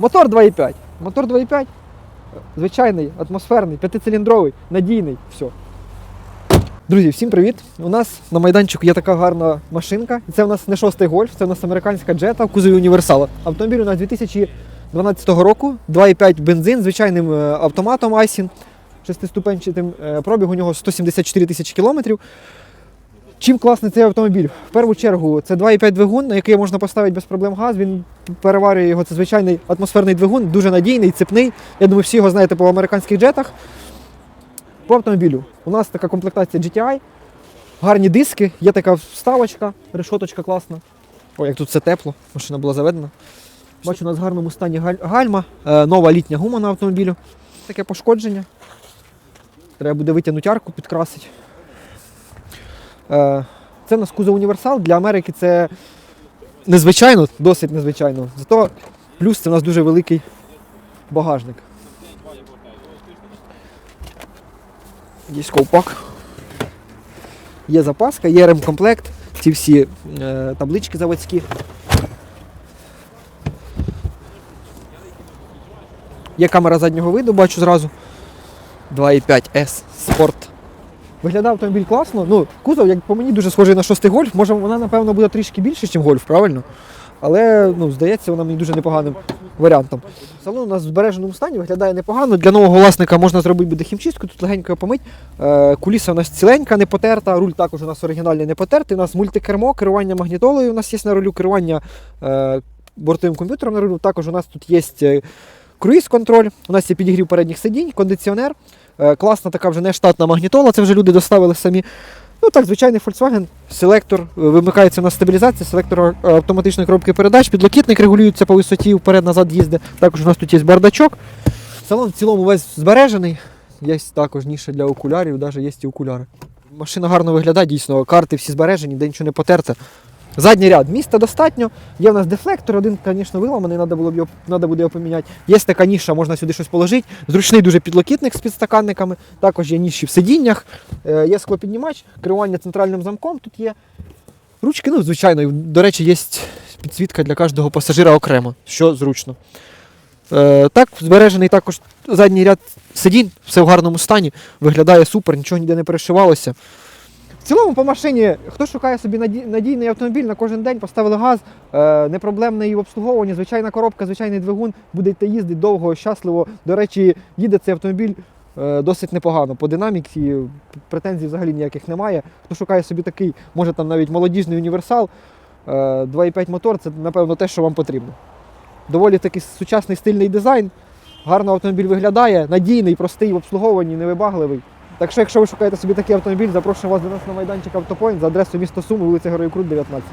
Мотор 2,5. Мотор 2,5. Звичайний, атмосферний, п'ятициліндровий, надійний. Все. Друзі, всім привіт! У нас на майданчику є така гарна машинка. Це у нас не шостий гольф, це у нас американська джета в кузові універсала. Автомобіль у нас 2012 року, 2,5 бензин, звичайним е, автоматом Айсін, шестиступенчатим. Е, Пробіг у нього 174 тисячі кілометрів. Чим класний цей автомобіль? В першу чергу це 2,5 двигун, на який можна поставити без проблем газ. Він переварює його. Це звичайний атмосферний двигун, дуже надійний, цепний. Я думаю, всі його знаєте по американських джетах. По автомобілю. У нас така комплектація GTI, гарні диски, є така вставочка, решоточка класна. О, як тут все тепло, машина була заведена. Бачу, у нас в гарному стані гальма, е, нова літня гума на автомобілю. Таке пошкодження. Треба буде витягнути арку, підкрасити. Е, Це у нас кузов універсал. Для Америки це незвичайно, досить незвичайно. Зато плюс це у нас дуже великий багажник. Є ковпак. Є запаска, є ремкомплект, ці всі е, таблички заводські. Є камера заднього виду, бачу зразу. 2,5 S Sport. Виглядає автомобіль класно. Ну, кузов, як по мені, дуже схожий на шостий гольф. Може, вона, напевно, буде трішки більше, ніж гольф, правильно? Але ну, здається, вона мені дуже непоганим варіантом. Салон у нас в збереженому стані виглядає непогано. Для нового власника можна зробити буде хімчистку, тут легенько помить. Е, куліса у нас ціленька, не потерта, руль також у нас оригінальний не потертий. У нас мультикермо, керування магнітолою у нас є на рулю, керування е, бортовим комп'ютером на рулю. Також у нас тут є е, круїз-контроль, у нас є підігрів передніх сидінь, кондиціонер. Е, класна така вже не штатна магнітола, це вже люди доставили самі. Ну так, звичайний Volkswagen, селектор, е, вимикається у нас стабілізація, селектор е, автоматичної коробки передач, підлокітник регулюється по висоті, вперед-назад їздить. Також у нас тут є бардачок. Салон в цілому весь збережений. Є також ніша для окулярів, навіть є і окуляри. Машина гарно виглядає, дійсно, карти всі збережені, де нічого не потерте. Задній ряд міста достатньо. Є в нас дефлектор, один, звісно, виламаний, треба було б його треба буде його поміняти. Є така ніша, можна сюди щось положити. Зручний дуже підлокітник з підстаканниками. Також є ніші в сидіннях, Е, є склопіднімач, керування центральним замком тут є. Ручки, ну, звичайно, до речі, є підсвітка для кожного пасажира окремо, що зручно. Е, так, збережений також задній ряд сидінь, все в гарному стані, виглядає супер, нічого ніде не перешивалося. В цілому по машині, хто шукає собі надійний автомобіль на кожен день, поставили газ, е, непроблемне її обслуговування, звичайна коробка, звичайний двигун, будете їздити довго, щасливо. До речі, їде цей автомобіль е, досить непогано. По динаміці претензій взагалі ніяких немає. Хто шукає собі такий, може там навіть молодіжний універсал, е, 2,5 мотор, це напевно те, що вам потрібно. Доволі такий сучасний стильний дизайн. Гарно автомобіль виглядає, надійний, простий в обслуговуванні, невибагливий. Так що, якщо ви шукаєте собі такий автомобіль, запрошуємо вас до нас на майданчик Автопойнт за адресою місто Суми, вулиця Героїв Крут, 19.